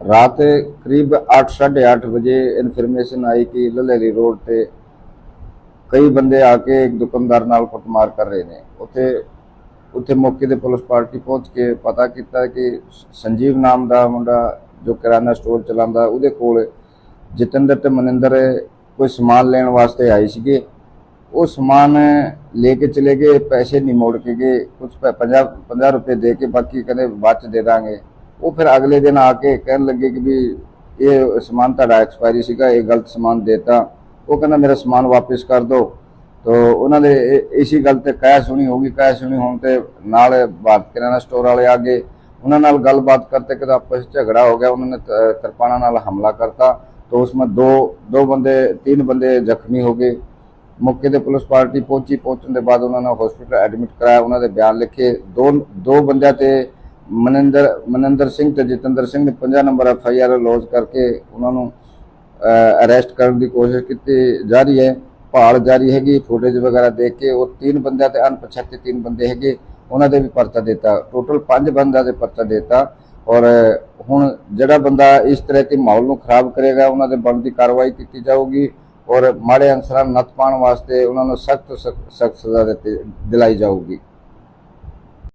ਰਾਤ ਕਰੀਬ 8:30 ਵਜੇ ਇਨਫੋਰਮੇਸ਼ਨ ਆਈ ਕਿ ਲਲੇਰੀ ਰੋਡ ਤੇ ਕਈ ਬੰਦੇ ਆ ਕੇ ਇੱਕ ਦੁਕਾਨਦਾਰ ਨਾਲ ਕੁੱਟਮਾਰ ਕਰ ਰਹੇ ਨੇ। ਉੱਥੇ ਉੱਥੇ ਮੌਕੇ ਤੇ ਪੁਲਿਸ ਪਾਰਟੀ ਪਹੁੰਚ ਕੇ ਪਤਾ ਕੀਤਾ ਕਿ ਸੰਜੀਵ ਨਾਮ ਦਾ ਮੁੰਡਾ ਜੋ ਕਿਰਾਣਾ ਸਟੋਰ ਚਲਾਉਂਦਾ, ਉਹਦੇ ਕੋਲ ਜਤਿੰਦਰ ਤੇ ਮਨਿੰਦਰ ਕੋਈ ਸਮਾਨ ਲੈਣ ਵਾਸਤੇ ਆਏ ਸੀਗੇ। ਉਹ ਸਮਾਨ ਲੈ ਕੇ ਚਲੇ ਗਏ, ਪੈਸੇ ਨਹੀਂ ਮੋੜ ਕੇ ਗਏ ਕੁਝ 50 50 ਰੁਪਏ ਦੇ ਕੇ ਬਾਕੀ ਕਹਿੰਦੇ ਬਾਅਦ ਚ ਦੇ ਦਾਂਗੇ। ਉਹ ਫਿਰ ਅਗਲੇ ਦਿਨ ਆ ਕੇ ਕਹਿਣ ਲੱਗੇ ਕਿ ਵੀ ਇਹ ਸਮਾਨ ਤੁਹਾਡਾ ਐਕਸਪਾਇਰੀ ਸੀਗਾ, ਇਹ ਗਲਤ ਸਮਾਨ ਦਿੱਤਾ। ਉਹ ਕਹਿੰਦਾ, ਮੇਰਾ ਸਮਾਨ ਵਾਪਸ ਕਰ ਦਿਓ। ਤੋ ਉਹਨਾਂ ਦੇ ਇਸੀ ਗੱਲ ਤੇ ਕਹਿ ਸੁਣੀ ਹੋ ਗਈ ਕਹਿ ਸੁਣੀ ਹੋਣ ਤੇ ਨਾਲ ਬਾਤ ਕਿਰਾਣਾ ਸਟੋਰ ਵਾਲੇ ਆ ਗਏ। ਉਹਨਾਂ ਨਾਲ ਗੱਲਬਾਤ ਕਰਤੇ ਕਿ ਆਪਸ ਝਗੜਾ ਹੋ ਗਿਆ। ਉਹਨਾਂ ਨੇ ਤਰਪਾਣਾ ਨਾਲ ਹਮਲਾ ਕਰਤਾ। ਤੋ ਉਸ ਵਿੱਚ ਦੋ ਦੋ ਬੰਦੇ, ਤਿੰਨ ਬੰਦੇ ਜ਼ਖਮੀ ਹੋ ਗਏ। ਮੌਕੇ ਤੇ ਪੁਲਿਸ ਪਾਰਟੀ ਪਹੁੰਚੀ। ਪਹੁੰਚਣ ਦੇ ਬਾਅਦ ਉਹਨਾਂ ਨੇ ਹਸਪੀਟਲ ਐਡਮਿਟ ਕਰਾਇਆ। ਉਹਨਾਂ ਦੇ ਬਿਆਨ ਲਿਖੇ। ਦੋ ਦੋ ਬੰਦਿਆਂ ਤੇ ਮਨਿੰਦਰ ਮਨਿੰਦਰ ਸਿੰਘ ਤੇ ਜਤਿੰਦਰ ਸਿੰਘ ਨੇ 50 number F I R lodge ਕਰਕੇ ਉਹਨਾਂ ਨੂੰ ਅਰੈਸਟ ਕਰਨ ਦੀ ਕੋਸ਼ਿਸ਼ ਕੀਤੀ। ਜਾ ਰਹੀ ਹੈ, ਭਾਲ ਜਾਰੀ ਹੈਗੀ ਫੁਟੇਜ ਵਗੈਰਾ ਦੇਖ ਕੇ ਉਹ ਤਿੰਨ ਬੰਦਿਆਂ ਤੇ ਅਣਪਛਾਤੇ ਤਿੰਨ ਬੰਦੇ ਹੈਗੇ, ਉਹਨਾਂ ਦੇ ਵੀ ਪਰਚਾ ਦਿੱਤਾ। ਟੋਟਲ ਪੰਜ ਬੰਦਿਆਂ ਦੇ ਪਰਚਾ ਦਿੱਤਾ ਔਰ, ਹੁਣ ਜਿਹੜਾ ਬੰਦਾ ਇਸ ਤਰ੍ਹਾਂ ਦੇ ਮਾਹੌਲ ਨੂੰ ਖਰਾਬ ਕਰੇਗਾ, ਉਹਨਾਂ ਦੇ ਬਣਦੀ ਕਾਰਵਾਈ ਕੀਤੀ ਜਾਊਗੀ ਔਰ ਮਾੜੇ ਅਨਸਰਾਂ ਨੂੰ ਨੱਥ ਪਾਉਣ ਵਾਸਤੇ ਉਹਨਾਂ ਨੂੰ ਸਖਤ ਸਖਤ ਸਜ਼ਾ ਦਿੱਤੀ ਦਿਲਾਈ ਜਾਊਗੀ।